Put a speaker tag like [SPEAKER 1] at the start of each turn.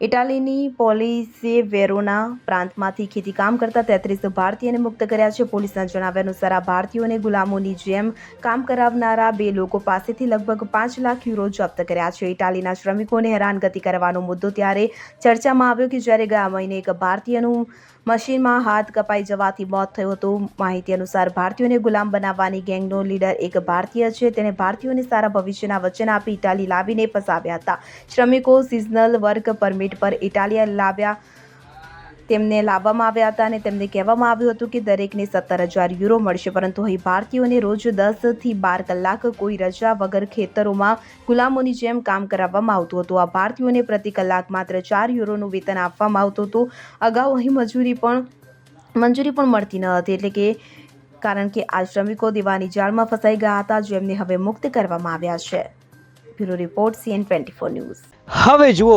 [SPEAKER 1] ઇટાલીની પોલીસે વેરોના પ્રાંતમાંથી ખેતીકામ કરતા તેત્રીસ ભારતીયને મુક્ત કર્યા છે. પોલીસના જણાવ્યા અનુસાર આ ભારતીયોને ગુલામોની જેમ કામ કરાવનારા બે લોકો પાસેથી લગભગ પાંચ લાખ યુરો જપ્ત કર્યા છે. ઇટાલીના શ્રમિકોને હેરાનગતિ કરવાનો મુદ્દો ત્યારે ચર્ચામાં આવ્યો કે જ્યારે ગયા મહિને એક ભારતીયનું મશીનમાં હાથ કપાઈ જવાથી મોત થયું હતું. માહિતી અનુસાર ભારતીયોને ગુલામ બનાવવાની ગેંગનો લીડર એક ભારતીય છે. તેણે ભારતીયોને સારા ભવિષ્યના વચન આપી ઇટાલી લાવીને ફસાવ્યા હતા. શ્રમિકો સિઝનલ વર્ક પરમિટ પર ઇટાલિયા લાવ્યા. તેમને લાવવામાં આવ્યા હતા અને તેમને કહેવામાં આવ્યું હતું કે દરેકને સત્તર હજાર યુરો મળશે, પરંતુ અહીં ભારતીયોને રોજ દસથી બાર કલાક કોઈ રજા વગર ખેતરોમાં ગુલામોની જેમ કામ કરાવવામાં આવતું હતું. આ ભારતીયોને પ્રતિ કલાક માત્ર ચાર યુરોનું વેતન આપવામાં આવતું હતું. અગાઉ અહીં મજૂરી પણ, મંજૂરી પણ મળતી ન હતી, એટલે કે કારણ કે આ શ્રમિકો દેવાની જાળમાં ફસાઈ ગયા હતા જેમને હવે મુક્ત કરવામાં આવ્યા છે. Bureau report, CN twenty four news.
[SPEAKER 2] હવે જુઓ